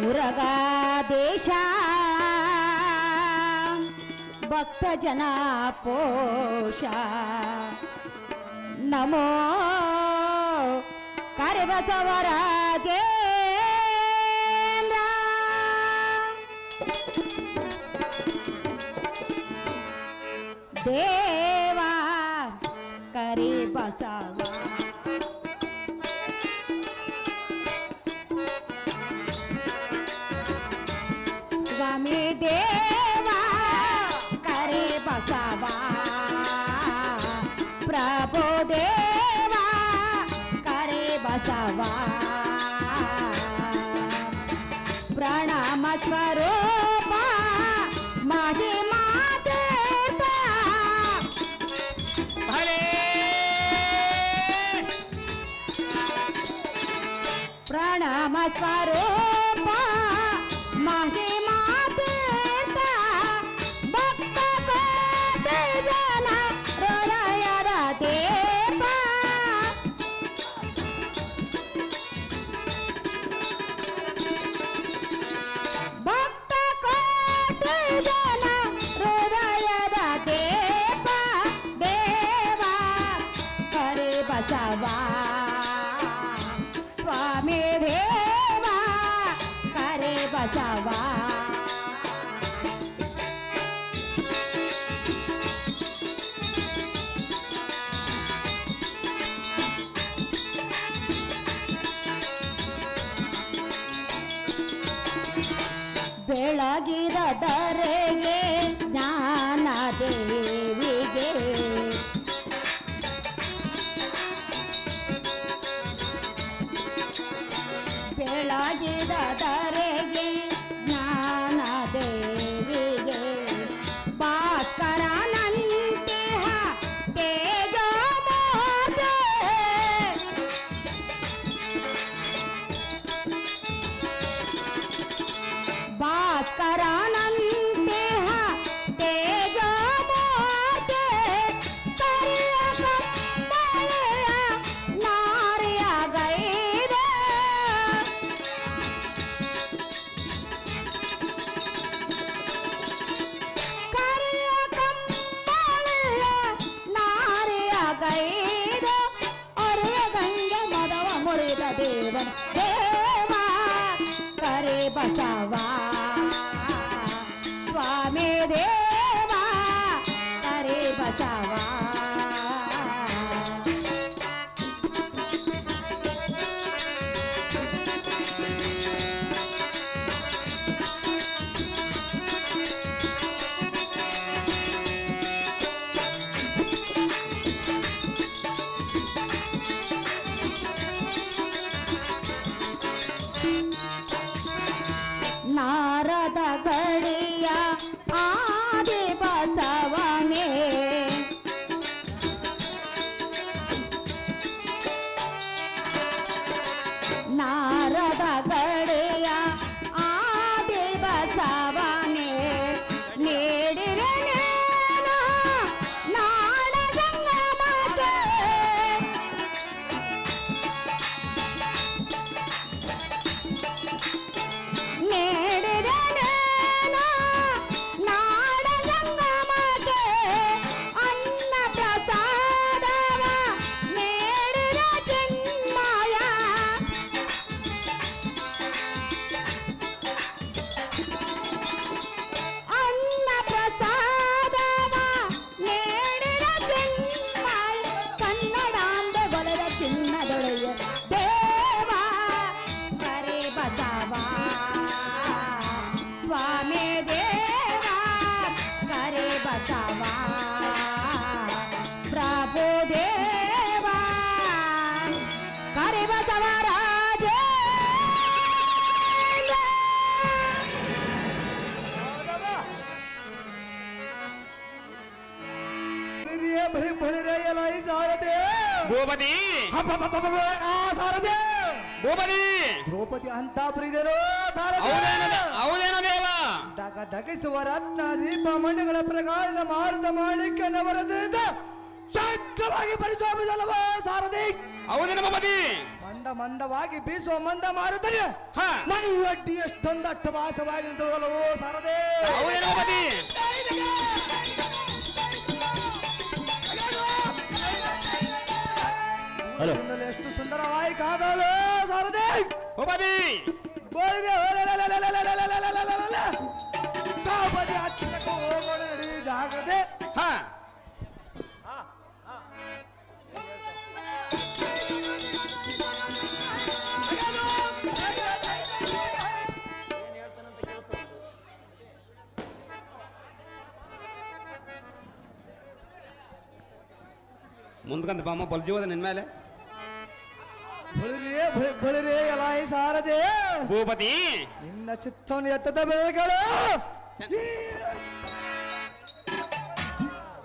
ಮುರಗಾದೇಶ ಭಕ್ತ ಜನ ಪೋಷ ನಮೋ ಕರಿಬಸವರಾಜೇ ದೇವ नाम स्वरूपा माहे ಬೆಳಗಿರದರೆಗೆ ಜ್ಞಾನದೇ. ಸಾವಾ भले भले रे अलाई सारदे ಭೂಪತಿ ಸಾರದೆ ಭೂಪತಿ ದ್ರೌಪದಿ ಅಂತ ಪ್ರೀತರು ಹೌದೇನ ದೇವ ಗದಗಿಸುವ ರತ್ನ ದೀಪ ಮಣಿಗಳ ಪ್ರಗಾಯದ ಮಾರುತ ಮಾಣಿಕ್ಯ ನವರದಿಂದ ಶಾಂತವಾಗಿ ಪರಿಸೋಮಿದಲ್ಲವ ಸಾರದಿ ಹೌದು ನಮ್ಮ ಮತಿ ಮಂದ ಮಂದವಾಗಿ ಬೀಸುವ ಮಂದ ಮಾರುತನೆ ಹಾ ಮೈ ಅಡ್ಡಿ ಎಷ್ಟೊಂದು ಅಟ್ಟವಾಸವಾಗಿ ನಿಂತದಲ್ಲವೋ ಸಾರದೆ ಹೌದು ನಮ್ಮ ಮತಿ ಹಲೋ ಎಷ್ಟು ಸುಂದರವಾಗಿ ಕಾದಲು ಸಾರದೆ ಓ ಮತಿ ಗೋಳಿಗೆ ಬದಿ ಹತ್ತಿರಕ್ಕೆ ಹೋಗೋಣ ನಡಿ ಜಾಗದೆ. ಹಾ. ಮುಂದ್ಕಂತ ಬಾಮ ಬಲ್ಜೀವದ ನಿನ್ ಮೇಲೆ? ಭೂಪತಿ. ನಿನ್ನ ಚಿತ್ತವನ್ನು ಎತ್ತದ ಬೆಳೆಗಳು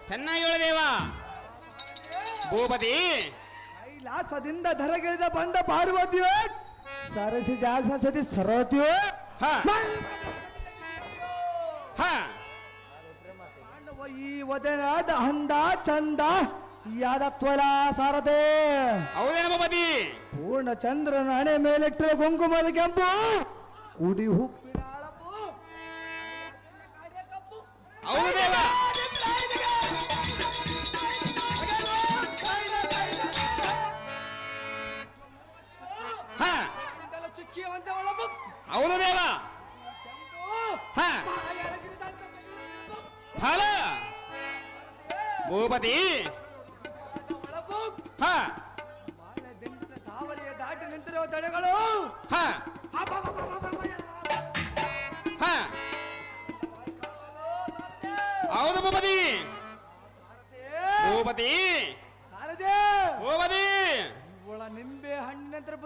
ಚೆನ್ನಾಗಿ ಹೇಳದೇವ ಭೂಪತಿ. ಕೈಲಾಸದಿಂದ ಧರಗಿಳಿದ ಬಂದ ಪಾರ್ವತಿಯೋ ಸರಸಿ ಜಾಗ ಸತಿ ಸರತಿಯು. ಈ ವದನಾದ ಅಂದ ಚಂದ ಯಾದತ್ವಲ ಸಾರದೆ ಹೌದೇನ ಭೂಪತಿ? ಪೂರ್ಣ ಚಂದ್ರನ ಹಣೆ ಮೇಲಿಟ್ಟಿರುವ ಕುಂಕುಮದ ಕೆಂಪು ಕುಡಿ ಹುಪ್ಪಿನ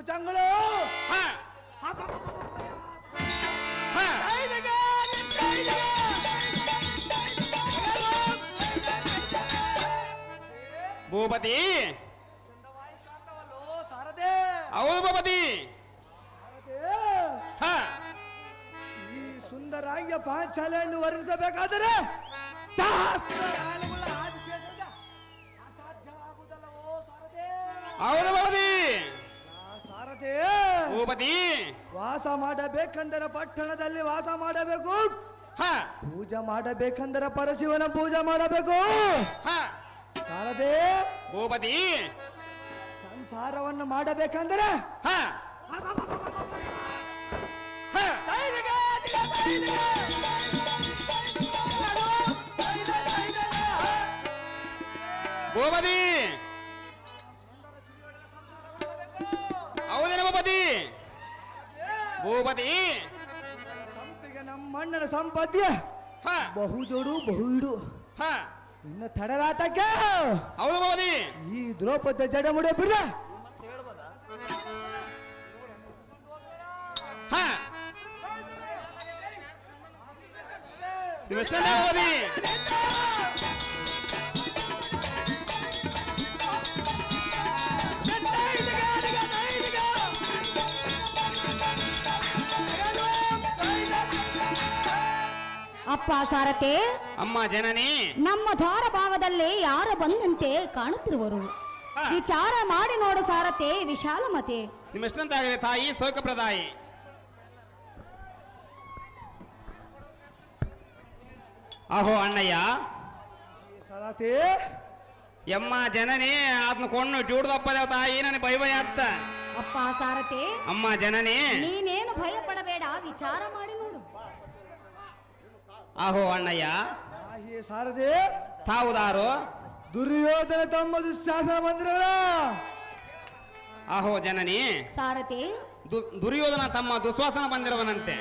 ಜಂಗಳ. ಭೂಪತಿ. ಹೌದು ಭೂಪತಿ. ಈ ಸುಂದರಾಂಗ ಪಾಂಚಾಲೆಯನ್ನು ವರ್ಣಿಸಬೇಕಾದರೆ ಸಾಹಸ ವಾಸ ಮಾಡಬೇಕಂದ್ರೆ ಪಟ್ಟಣದಲ್ಲಿ ವಾಸ ಮಾಡಬೇಕು. ಹಾ. ಪೂಜೆ ಮಾಡಬೇಕಂದ್ರೆ ಪರಶಿವನ ಪೂಜೆ ಮಾಡಬೇಕು. ಹಾ. ಸಾರದೆ ಭೂಪತಿ. ಸಂಸಾರವನ್ನು ಮಾಡಬೇಕಂದರೆ. ಭೂಪತಿ. ಸಂಪದ್ಯ ಹಾ. ಬಹು ಜೋಡು ಬಹು ಇಡು ಹಾ. ಇನ್ನು ಹೌದು ಭವಾನಿ ಈ ದ್ರೌಪದ ಜಡ ಮುಡ ಬಿಡ. ಹಾ. ಭವಾನಿ ಅಪ್ಪ ಸಾರಥಿ ಅಮ್ಮ ಜನನಿ. ನಮ್ಮ ದ್ವಾರ ಭಾಗದಲ್ಲಿ ಯಾರ ಬಂದಂತೆ ಕಾಣುತ್ತಿರುವರು. ವಿಚಾರ ಮಾಡಿ ನೋಡು ಸಾರಥೆ ವಿಶಾಲ ಮತೆ. ನಿಮ್ಮೆಷ್ಟಂತಾಗಿದೆ ತಾಯಿ ಸೌಖ್ಯಪ್ರದಾಯಿ ಅಹೋ ಅಣ್ಣಯ್ಯ. ಸಾರಥಿ ಎಮ್ಮ ಜನನಿ ಅದನ್ನ ಕೊಂಡು ಜೂಡ್ದಪ್ಪದೇವ ತಾಯಿ ನನಗೆ ಭಯ ಭಯ ಅತ್ತ ಅಪ್ಪ ಸಾರಥಿ ಅಮ್ಮ ಜನನಿ. ನೀನೇನು ಭಯ ಪಡಬೇಡ ವಿಚಾರ ಮಾಡಿ ನೋಡು. ಅಹೋ ಅಣ್ಣಯ್ಯ. ಸಾರದೆ ಸಾರಥಿ. ತಾವುದಾರು? ದುರ್ಯೋಧನ ತಮ್ಮ ಶಾಸನ ಬಂದ್ರ ಅಹೋ ಜನನಿ. ಸಾರಥಿ. ದು- ದುರ್ಯೋಧನ ತಮ್ಮ ದುಶ್ವಾಸನ ಬಂದಿರುವನಂತೆ.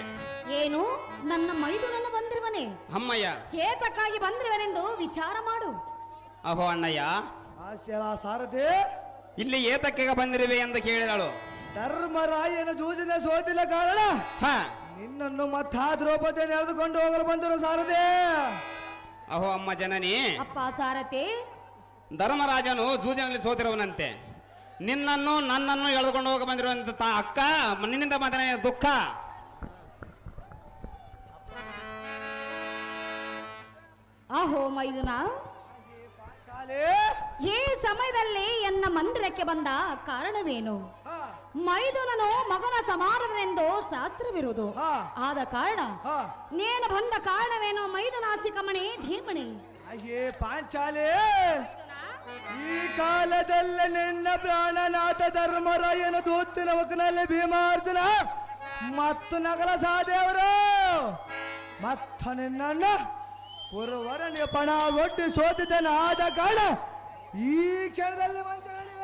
ಏನು? ನನ್ನ ಮೈದುನನ್ನು ಬಂದಿರುವನೆ. ಅಮ್ಮಯ್ಯ ಹೇತಕ್ಕಾಗಿ ಬಂದಿರುವನೆಂದು ವಿಚಾರ ಮಾಡು. ಅಹೋ ಅಣ್ಣಯ್ಯ. ಹಾಸ್ಯಲ ಸಾರಥಿ. ಇಲ್ಲಿ ಏತಕ್ಕೆ ಬಂದಿರುವೆ ಎಂದು ಕೇಳಿದಳು. ಧರ್ಮರಾಯನ ಜೂಜಿನ ಸೋತಿಲ್ಲ ಕಾರಣ. ಹ. ನಿನ್ನನ್ನು ಮತ್ತ ದ್ರೌಪದಿ ಎಳೆದುಕೊಂಡು ಹೋಗಲು ಬಂದರು ಸಾರದೆ ಅಹೋ ಅಮ್ಮ ಜನನಿ. ಅಪ್ಪ ಸಾರಥಿ. ಧರ್ಮರಾಜನು ಜೂಜಿನಲ್ಲಿ ಸೋತಿರುವನಂತೆ. ನಿನ್ನನ್ನು ನನ್ನನ್ನು ಎಳೆದುಕೊಂಡು ಹೋಗ ಬಂದಿರುವಂತ ತಾ ಅಕ್ಕ ನಿನ್ನಿಂದ ಮಾತ್ರ ದುಃಖ. ಅಹೋ ಮೈದುನ. ಶಾಲೆ ಈ ಸಮಯದಲ್ಲಿ ಎನ್ನ ಮಂದಿರಕ್ಕೆ ಬಂದ ಕಾರಣವೇನು? ಹಾ, ಮೈದುನನು ಮಗನ ಸಮಾರದನೆಂದು ಶಾಸ್ತ್ರವಿರುವುದು. ಆದ ಕಾರಣ ನೇನು ಬಂದ ಕಾರಣವೇನೋ ಮೈದುನಾಸಿಕಮಣಿ ಧೀಮಣಿ ಅಯ್ಯೇ ಪಾಂಚಾಲೆ ಈ ಕಾಲದಲ್ಲಿ ನಿನ್ನ ಪ್ರಾಣನಾಥ ಧರ್ಮರಾಯನ ದೂತಿನ ಮಗನಲ್ಲಿ ಭೀಮಾರ್ಜುನ ಮತ್ತು ನಗರ ಸಾದೇವರು ಮತ್ತ ನಿನ್ನ ಪುರವರ ನಿಪಣ ಒಡ್ಡಿ ಸೋತಿದ್ದನ ಆದ ಕಾರಣ ಈ ಕ್ಷಣದಲ್ಲಿ ಪಾಂಚಾಲೆ.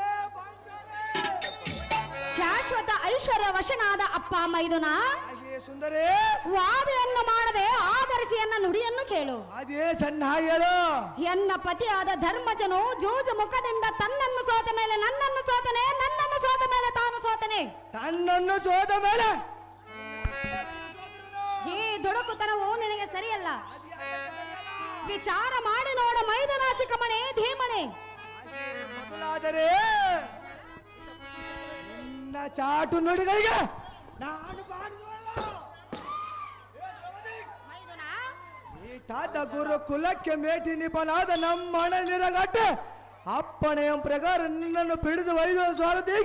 ಶಾಶ್ವತ ಐಶ್ವರ್ಯ ವಶನಾದ ಅಪ್ಪ ಮೈದುನ. ಸುಂದರೇ. ವಾದೆಯನ್ನು ಮಾಡದೆ ಆಧರಿಸಿ ಎನ್ನ ನುಡಿಯನ್ನು ಕೇಳು. ಅದೇ ಚೆನ್ನಾಗಿ ಹೇಳು. ಎನ್ನ ಪತಿಯಾದ ಧರ್ಮಜನು ಜೋಜ ಮುಖದಿಂದ ತನ್ನನ್ನು ಸೋತ ಮೇಲೆ ನನ್ನನ್ನು ಸೋತನೆ ನನ್ನನ್ನು ಸೋತ ಮೇಲೆ ತಾನು ಸೋತನೆ. ತನ್ನನ್ನು ಸೋದ ಮೇಲೆ. ಈ ದುಡುಕುತನವು ನಿನಗೆ ಸರಿಯಲ್ಲ. ವಿಚಾರ ಮಾಡಿ ನೋಡ ಮೈದನಾಸಿಕಮಣೆ ಧೀಮಣೆ. ಮೊದಲಾದರೆ ನಿನ್ನ ಚಾಟು ನುಡಿಗಳಿಗೆ ನಾನು ಬಾರಿಸುವಲ್ಲ. ಈ ತಾತ ಗುರು ಕುಲಕ್ಕೆ ಮೇಟಿ ನಿಪನಾದ ನಮ್ಮ ಹಣ ನಿರಗಟ್ಟ ಅಪ್ಪಣೆಯ ಪ್ರಕಾರ ನಿನ್ನನ್ನು ಹಿಡಿದು ಒಯ್ದು ಸ್ವಾರಥಿ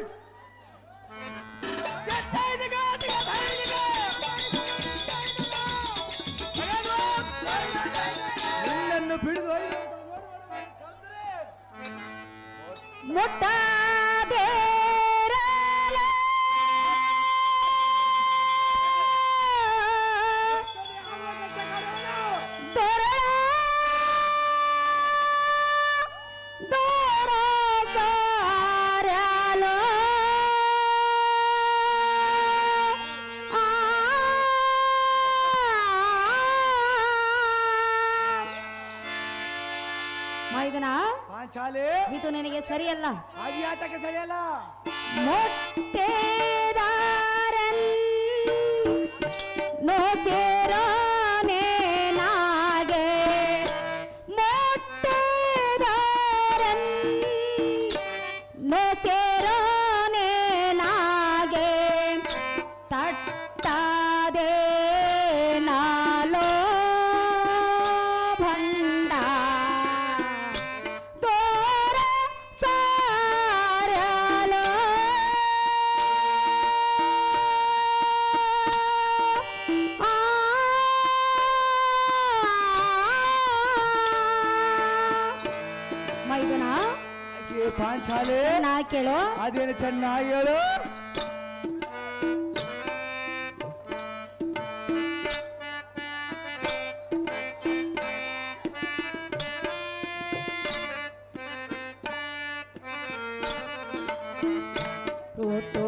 ನಿನಗೆ ಸರಿಯಲ್ಲ? ಸರಿಯಲ್ಲ. ಅದೇನು ಚೆನ್ನಾಗಿ ಹೇಳು ಋತು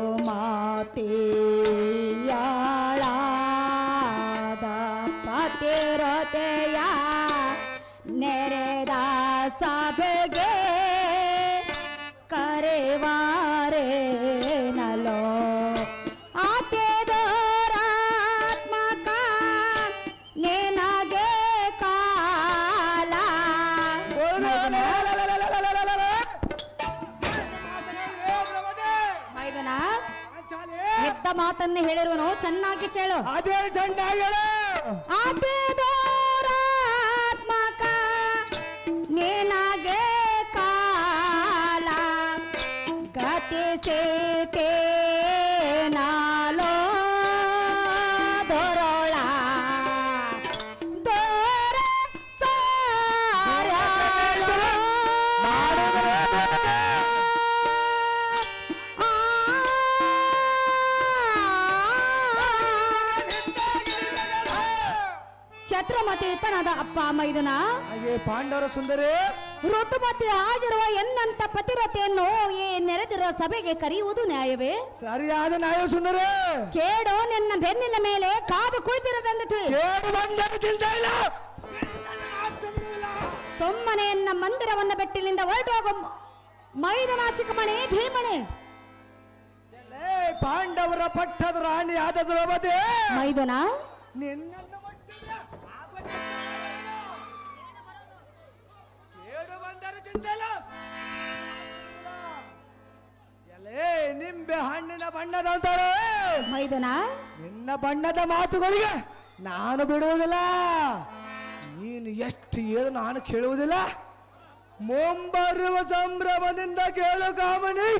ಮಾತನ್ನು ಹೇಳಿರುವನು ಚೆನ್ನಾಗಿ ಕೇಳು. ಅದೇ ಚೆನ್ನಾಗಿ ಹೇಳು. ಆತ್ಮಾತ್ಮಕ ಛತ್ರಮತೀತನದ ಅಪ್ಪ ಅಮ್ಮ ಹಾಗೆ ಪಾಂಡವರ ಸುಂದರಿ. ಋತುಮತಿ ಆಗಿರುವ ಎನ್ನಂತ ಪತಿರತೆಯನ್ನು ಈ ನೆರೆದಿರುವ ಸಭೆಗೆ ಕರೆಯುವುದು ನ್ಯಾಯವೇ? ಸರಿಯಾದ ನ್ಯಾಯ ಸುಂದರಿ. ಕೇಡು ನಿನ್ನ ಬೆನ್ನಿನ ಮೇಲೆ ಕಾದು ಕುಳಿತಿರದಂತೆ. ತಿಳಿ. ಏನು ಬಂದರೆ ಚಿಂತೆ ಇಲ್ಲ. ಸುಮ್ಮನೆ ಎನ್ನ ಮಂದಿರವನ್ನ ಬೆಟ್ಟಿಲಿಂದ ಹೊರಟು ಹೋಗು ಮೈದನಾಚಿಕ ಮಣೆ ಧೀಮಣೆ ಪಾಂಡವರ ಪಟ್ಟದ ರಾಣಿ ಆದ ದ್ರೌಪದಿ. ಮೈದನ. ನಿನ್ನನ್ನು ನಿಂಬೆ ಹಣ್ಣಿನ ಬಣ್ಣದ ಅಂತಾರೆ. ಮೈದನ? ನಿನ್ನ ಬಣ್ಣದ ಮಾತುಗಳಿಗೆ ನಾನು ಬಿಡುವುದಿಲ್ಲ. ನೀನು ಎಷ್ಟು ಹೇಳು ನಾನು ಕೇಳುವುದಿಲ್ಲ. ಮುಂಬರುವ ಸಂಭ್ರಮದಿಂದ ಕೇಳು ಕಾಮನಿ.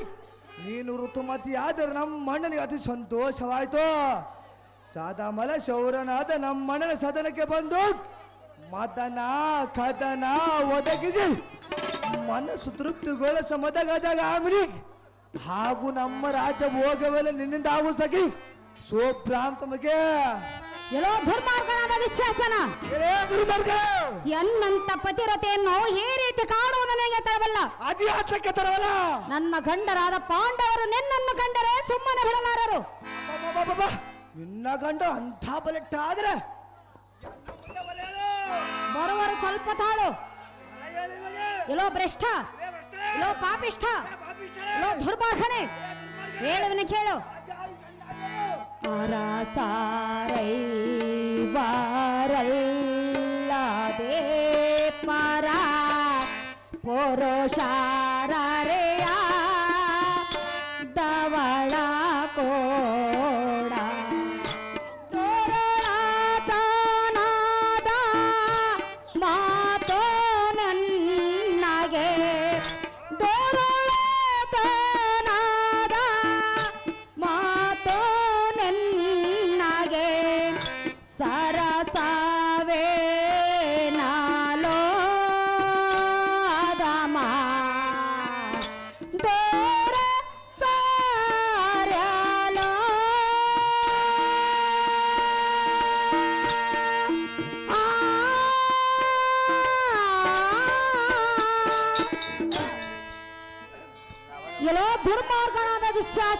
ನೀನು ಋತುಮತಿ ಆದರೆ ನಮ್ಮ ಅಣ್ಣನಿಗೆ ಅತಿ ಸಂತೋಷವಾಯ್ತು. ಸಾದಾಮಲ ಶೌರನಾದ ನಮ್ಮ ಅಣ್ಣನ ಸದನಕ್ಕೆ ಬಂದು ಮದನ ಕದನ ಒದಗಿಸಿ ಮನಸ್ಸು ತೃಪ್ತಿಗೊಳಿಸ ಆಮರಿ ಹಾಗೂ ನಮ್ಮ ರಾಜ್ಯ ಭೋಗವೆಲ್ಲ ನಿನ್ನಿಂದ ಆಗು ಸಖಿ ಸೋಭ್ರಾಂತಮಗೆ ಎಲ್ಲೋ ದುರ್ಮಾರ್ಗನಾದ ವಿಶ್ವಾಸನ? ಎನ್ನಂತ ಪತಿರತೆಯನ್ನು ಈ ರೀತಿ ಕಾಣುವುದು ನನಗೆ ತರವಲ್ಲ. ಅದಿ ಆತಕ್ಕೆ ತರವಲ್ಲ. ನನ್ನ ಗಂಡರಾದ ಪಾಂಡವರು ನಿನ್ನನ್ನು ಕಂಡರೆ ಸುಮ್ಮನೆ ಬಿಡಲಾರರು! ನಿನ್ನ ಗಂಡ ಅಂಥ ಬಲೆಟ್ಟ ಆದ್ರೆ. ಬರುವರು ಸ್ವಲ್ಪ ತಾಳು. ಎಲ್ಲೋ ಭ್ರಷ್ಟ. ಎಲ್ಲೋ ಪಾಪಿಷ್ಠ. ಎಲ್ಲೋ ದುರ್ಮಾರ್ಗನೆ ಹೇಳುವನು ಕೇಳು ಅರಸಾರೈ ವಾರಲ್ಲದೆ ಪರ ಪುರುಷಾರೆಯ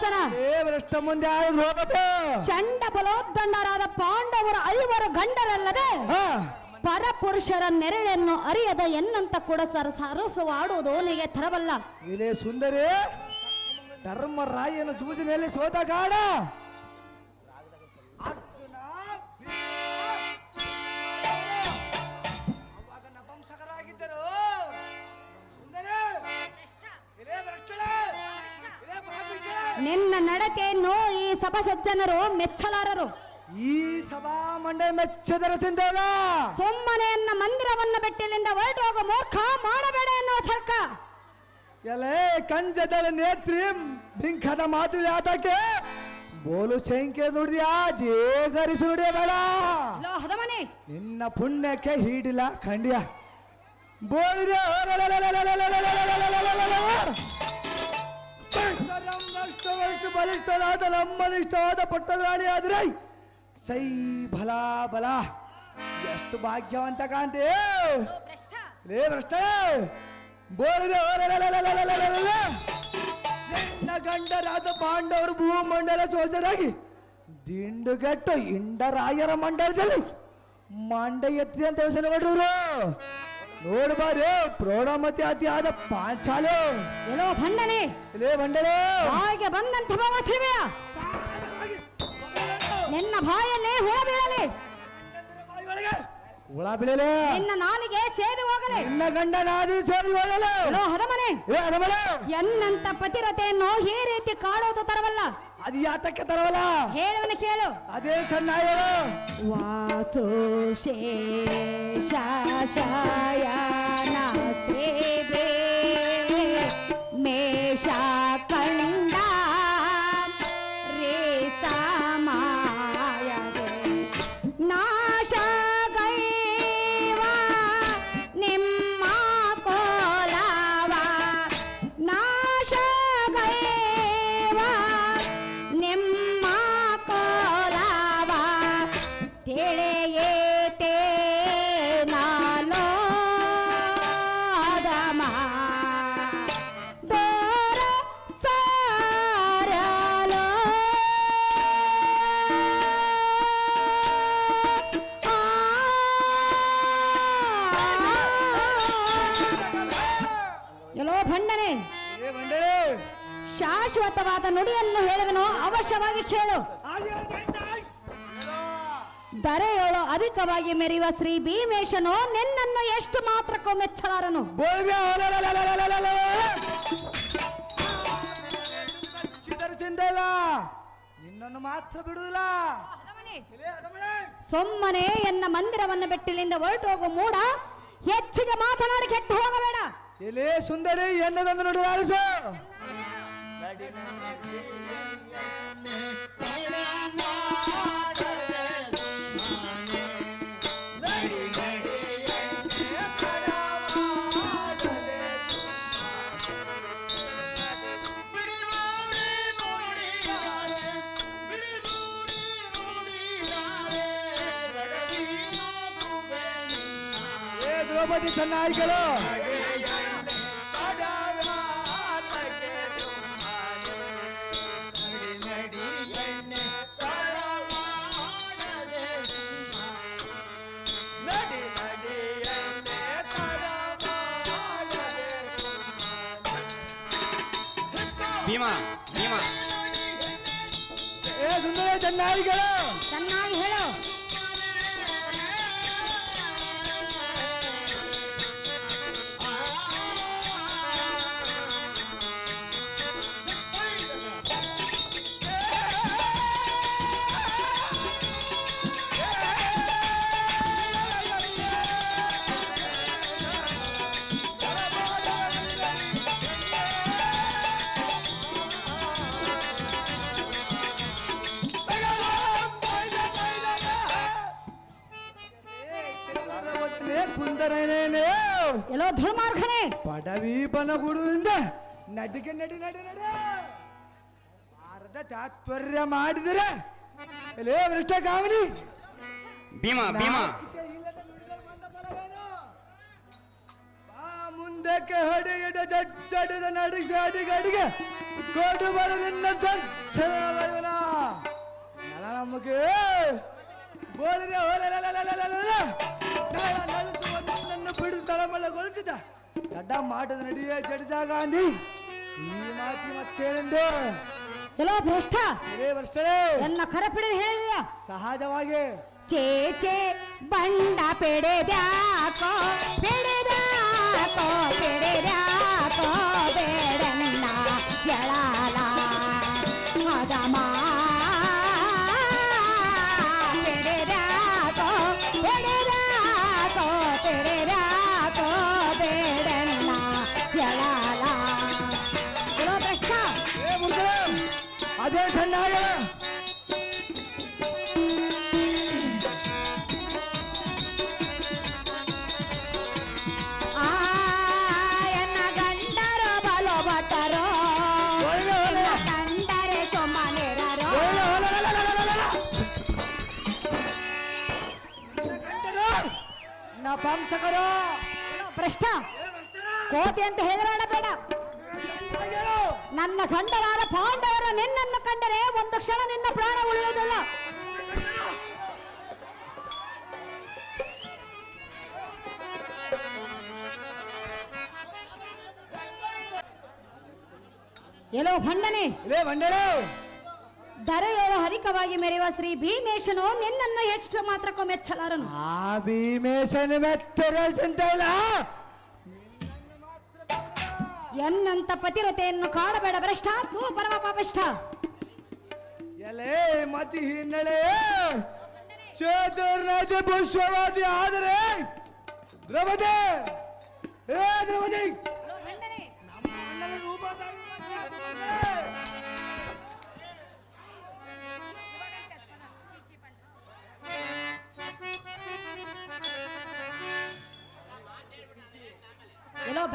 ದುಶ್ಯಾಸನ ದೇವರಷ್ಟ ಮುಂದೆ ಹೋಗುತ್ತೆ. ಚಂಡ ಬಲೋದ್ದಂಡರಾದ ಪಾಂಡವರ ಐವರು ಗಂಡರಲ್ಲದೆ ಪರ ಪರಪುರುಷರ ನೆರಳನ್ನು ಅರಿಯದ ಎನ್ನಂತ ಕೂಡ ಸರ ಸರಸವಾಡುವುದು ನಿಗೆ ತರವಲ್ಲ ಇಲೇ ಸುಂದರಿ ಧರ್ಮರಾಯನ ಜೂಜಿನಲ್ಲಿ ಸೋತ ಈ ಸಭಾಸಜ್ಜನರು ಮೆಚ್ಚಲಾರರು ಈ ಸಭಾ ಮಂಡಳ ಮೆಚ್ಚದರ ಸಿಂಧೋಗ ಸುಮ್ಮನೆಯನ್ನ ಮಂದಿರವನ್ನ ಬೆಟ್ಟಿಲಿಂದ ಹೊರಟು ಹೋಗೋ ಮೂರ್ಖ ಮಾಡಬೇಡ ಎನ್ನುವ ಸರ್ಕ ಎಲೆ ಕಂಜದಳ ನೇತ್ರಿ ಬಿಂಕದ ಮಾತು ಯಾತಕ್ಕೆ ಬೋಲು ಶಂಕೆ ದುಡಿದ್ಯಾ ಜೇಗರಿಸಿ ಬೇಡ ಲೋ ಹದಮನೆ ನಿನ್ನ ಪುಣ್ಯಕ್ಕೆ ಹೀಡಿಲ್ಲ ಖಂಡ್ಯ ಬೋಳಿದ ಬಲಿಷ್ಠನಾದ ನಮ್ಮನಿಷ್ಠವಾದ ಪಟ್ಟದ್ರಾಣಿ ಆದ್ರೆ ಸೈ ಬಲ ಬಲ. ಎಷ್ಟು ಭಾಗ್ಯವಂತ ಕಾಂತಿ. ಲೇ ಭ್ರಷ್ಟ. ನನ್ನ ಗಂಡ ಗಂಡರಾದ ಪಾಂಡವರು ಭೂಮಂಡಲ ಸೋಸರಾಗಿ ದಿಂಡುಗಟ್ಟು ಇಂಡರಾಯರ ಮಂಡಲದಲ್ಲಿ ಮಂಡ ಎತ್ತಿದೆ ಅಂತ ಯೋಚನೆ ಮಾಡಿದ್ರು ನೋಡ್ಬಾರಿ ಪ್ರೌಢಮತಿ ಅತಿ ಆದ ಪಾಂಚಾಲೆ. ಎಲ್ಲೋ ಭಂಡನೆ. ಇಲ್ಲೇ ಭಂಡನೆ. ಬಾಯಿಗೆ ಬಂದಂತ ನಿನ್ನ ಬಾಯಲ್ಲೇ ಹುಳ ಬೀಳಲಿ. ಹುಳ ನಿನ್ನ ನಾಲಿಗೆ ಸೇರಿ ಹೋಗಲಿ. ನಿನ್ನ ಗಂಡ ನಾದಿ ಸೇರಿ ಹೋಗಲ್ಲ ಎಲ್ಲೋ ಹದಮನೆ ಏ ಎನ್ನಂತ ಪತಿರತೆಯನ್ನು ಈ ರೀತಿ ಕಾಡೋದು ತರವಲ್ಲ. ಅದು ಯಾತಕ್ಕೆ ತರವಲ್ಲ? ಹೇಳುವನು ಕೇಳು. ಅದೇ ಚೆನ್ನಾಗಿ ವಾಸು ಶೇಷ ಅವಶ್ಯವಾಗಿ ದರೆ ಹೇಳು ಅಧಿಕವಾಗಿ ಮೆರೆಯುವ ಶ್ರೀ ಭೀಮೇಶನು ನಿನ್ನನ್ನು ಎಷ್ಟು ಮಾತ್ರಕ್ಕೂ ಮೆಚ್ಚಲಾರನು ತಿಂದಲ್ಲ. ನಿನ್ನನ್ನು ಮಾತ್ರ ಬಿಡುದಿಲ್ಲ ಸುಮ್ಮನೆ ಎನ್ನ ಮಂದಿರವನ್ನು ಬೆಟ್ಟಿಲಿಂದ ಹೊರಟು ಹೋಗು ಮೂಡ. ಹೆಚ್ಚಿಗೆ ಮಾತನಾಡಿ ಕೆಟ್ಟು ಹೋಗಬೇಡ. ಎಲೆ ಸುಂದರಿ ಎನ್ನದೊಂದು ನುಡಿ ದ್ರೌಪದಿ ಚೆನ್ನಾಗಿಗಳು ಭೀಮಾ ಭೀಮಾ ಏ ಸುಂದರ ಚೆನ್ನಾಗಿಗಳು ಪಡವಿ ಬನಗುಡುವಿಂದ ನಡಿಗೆ ನಡಿ ನಡಿ ನಡಿ. ಭಾರತ ತಾತ್ಪರ್ಯ ಮಾಡಿದರೆ ಎಲೇ ಭ್ರಷ್ಟ ಕಾಮಿನಿ. ಭೀಮಾ ಭೀಮಾ? ಬಾ ಮುಂದಕ್ಕೆ ಹಡಿಗಿಡ ಜಡ್ಜಡಿದ ನಡಿಗೆ ಅಡಿಗೆ ಅಡಿಗೆ ಕೋಟು ಬರ ನಿನ್ನ ದರ್ಶನವನ ನಳ ನಮಗೆ ತಳಮಳಗೊಳಿಸಿದ ದಡ್ಡ ಮಾಟದ ನಡಿಯೇ ಜಡಿದ ಗಾಂಧಿ ಈ ಮಾತಿ ಮತ್ತೇನೆಂದು ಎಲ್ಲೋ ಭ್ರಷ್ಟ? ಇದೇ ವರ್ಷಗಳೇ ಎನ್ನ ಕರ ಪಿಡಿದು ಹೇಳಿವ್ಯಾ ಸಹಜವಾಗಿ. ಚೇ ಚೇ ಬಂಡ ಪೆಡೆದ್ಯಾಕೋ ಪೆಡೆದ್ಯಾಕೋ ಪೆಡೆದ್ಯಾಕೋ ಬೇಡನ್ನ ಎಳಾಲ ಮದಮ. ನಪಂಸಕರು ಭ್ರಷ್ಟ? ಕೋತಿ ಅಂತ ಹೆದರೋಣ ಬೇಡ. ನನ್ನ ಗಂಡರಾದ ಪಾಂಡವರು ನಿನ್ನನ್ನು ಕಂಡರೆ ಒಂದು ಕ್ಷಣ ನಿನ್ನ ಪ್ರಾಣ ಉಳಿಯುವುದಿಲ್ಲ. ಎಲ್ಲೋ ಭಂಡನೆ. ಇಲ್ಲೇ ಹರಿಕವಾಗಿ ಮೆರೆಯುವ ಶ್ರೀ ಭೀಮೇಶನು ನಿನ್ನನ್ನು ಹೆಚ್ಚು ಮಾತ್ರಕ್ಕೂ ಮೆಚ್ಚಲಾರನು ಆ ಭೀಮೇಶನ ಇಲ್ಲ? ಎನ್ನಂತ ಪತಿರತೆಯನ್ನು ಕಾಣಬೇಡ ಭ್ರಷ್ಟ ತೂ ಪರಮ ಪಾಪಿಷ್ಠ. ಎಲೆ ಮತಿ ಹಿನ್ನೆಲೆ ಚೇತರ್ನಾಥ ಪುಷ್ಪವಾದಿ ಆದರೆ ದ್ರೌಪದಿ ಏ ದ್ರೌಪದಿ!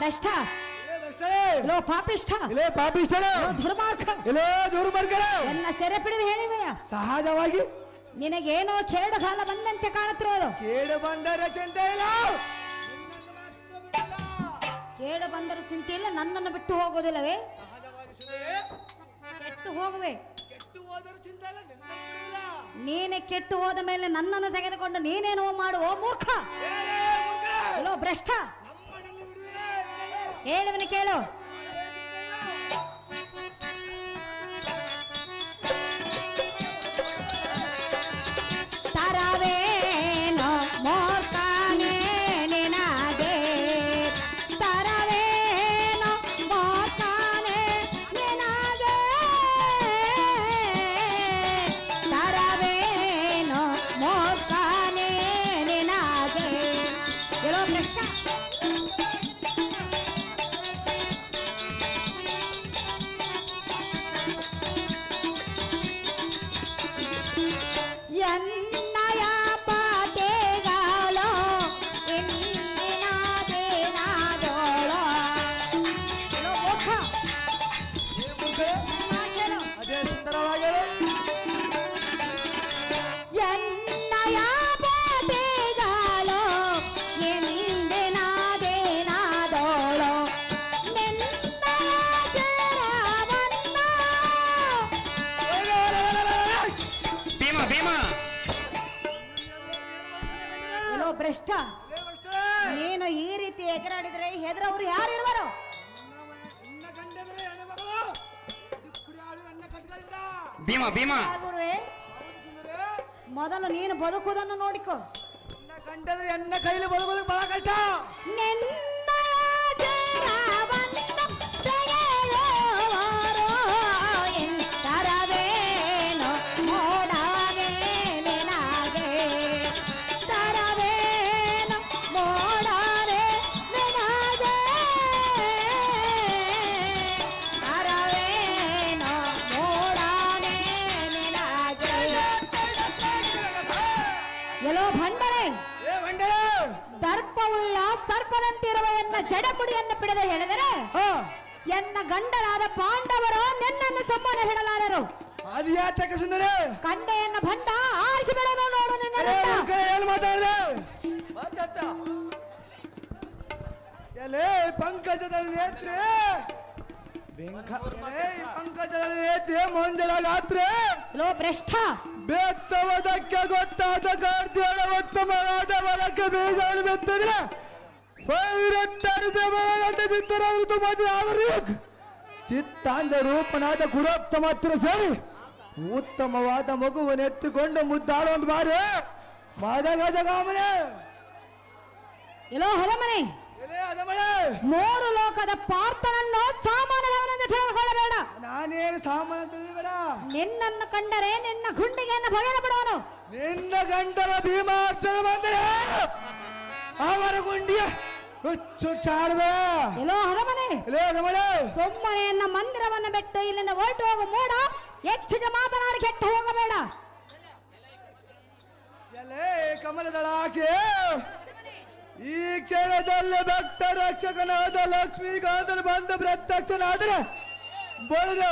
ಭ್ರಷ್ಟ ಇಲ್ಲೇ ಎಲ್ಲೋ ಪಾಪಿಷ್ಠ. ಇಲ್ಲೇ ಪಾಪಿಷ್ಠರು. ಎಲ್ಲೋ ದುರ್ಮಾರ್ಗ. ಇಲ್ಲೇ ದುರ್ಮಾರ್ಗರು. ಎಲ್ಲ ಸೆರೆ ಪಿಡಿದು ಹೇಳಿವೆಯ? ಸಹಜವಾಗಿ. ನಿನಗೇನೋ ಕೇಡು ಕಾಲ ಬಂದಂತೆ ಕಾಣುತ್ತಿರೋದು ಕೇಡು ಬಂದರ ಚಿಂತೆ ಇಲ್ಲ. ಕೇಡು ಬಂದರೆ ಚಿಂತೆ ಇಲ್ಲ ನನ್ನನ್ನು ಬಿಟ್ಟು ಹೋಗೋದಿಲ್ಲವೇ ಕೆಟ್ಟು ಹೋಗುವೆ. ಇಲ್ಲ. ನೀನೆ ಕೆಟ್ಟು ಹೋದ ಮೇಲೆ ನನ್ನನ್ನು ತೆಗೆದುಕೊಂಡು ನೀನೇನೋ ಮಾಡುವ ಮೂರ್ಖ. ಎಲ್ಲೋ ಭ್ರಷ್ಟ. ಬಿಡುವುದಿಲ್ಲ. ಹೇಳುವನು ಕೇಳು ಬದುಕುವುದನ್ನು ನೋಡಿಕೊ. ಗಂಡಂದ್ರೆ ಎನ್ನ ಕೈಲಿ ಬದುಕೋದಕ್ಕೆ ಬಹಳ ಕಷ್ಟ. ಗಂಡರಾದ ಪಾಂಡವರು ನಿನ್ನನ್ನು ಸಮ್ಮಾನ ಹೇಳಲಾರರು. ಅದು ಯಾತಕ್ಕೆ ಸುಂದರೇ? ಕಂಡೆಯನ್ನ ಭಂಡ ಆರಿಸಿ ಬಿಡೋದು ನೋಡು ನಿನ್ನ ಗಂಡ. ಏನು ಮಾತಾಡ್ದೆ. ಎಲೇ ಪಂಕಜದ ನೇತ್ರೆ. ಬೆಂಕ ಎಲೇ ಪಂಕಜದ ನೇತ್ರೆ ಮಂಜಳ ಗಾತ್ರೆ. ಲೋ ಭ್ರಷ್ಟ. ಬೆತ್ತವದಕ್ಕೆ ಗೊತ್ತಾದ ಕಾರ್ತಿಯಳ ಉತ್ತಮವಾದ ಬಲಕ್ಕೆ ಬೀಜವನ್ನು ಬೆತ್ತಿದ್ರೆ. ವೈರತ್ತರಿಸಬಹುದಂತ ಚಿತ್ತರಾಗುತ್ತ ಮದುವೆ ಅವರು ಚಿತ್ತಾಂದ ರೂಪನಾದ ಗುರೋತ್ತಮ ಹತ್ತಿರ ಸೇರಿ ಉತ್ತಮವಾದ ಮಗುವನ್ನು ಎತ್ತಿಕೊಂಡು ಒಂದು ಬಾರಿ. ಮಾದಗಜಗಾಮನೆ ಎಲ್ಲೋ ಹೊಲಮನೆ ಎಲೆ ಅದಮಳೆ ಮೂರು ಲೋಕದ ಪಾರ್ಥನನ್ನು ಸಾಮಾನ್ಯದವನೆಂದು ತಿಳಿದುಕೊಳ್ಳಬೇಡ. ನಾನೇನು ಸಾಮಾನ್ಯ ತಿಳಿಬೇಡ. ನಿನ್ನನ್ನು ಕಂಡರೆ ನಿನ್ನ ಗುಂಡಿಗೆಯನ್ನು ಬಗೆದ ಬಿಡುವನು ನಿನ್ನ ಗಂಡರ ಭೀಮಾರ್ಜನ ಬಂದರೆ ಅವರ ಗುಂಡಿಯ ಹುಚ್ಚು ಚಾಡುವೆ ಎಲ್ಲೋ ಹೊಲಮನೆ ಎಲೆ ಅದಮಳೆ ಸೊಮ್ಮನೆಯನ್ನ ಮಂದಿರವನ್ನು ಬಿಟ್ಟು ಇಲ್ಲಿಂದ ಹೊರಟು ಹೋಗು ಮೂಡ. ಹೆಚ್ಚಿಗೆ ಮಾತನಾಡಿ ಕೆಟ್ಟು ಹೋಗಬೇಡ. ಎಲೆ ಕಮಲದಳಾಕ್ಷೆ ಈ ಕ್ಷಣದಲ್ಲಿ ಭಕ್ತ ರಕ್ಷಕನಾದ ಲಕ್ಷ್ಮೀಕಾಂತನ ಬಂದು ಪ್ರತ್ಯಕ್ಷನಾದರೆ ಬಳಿದ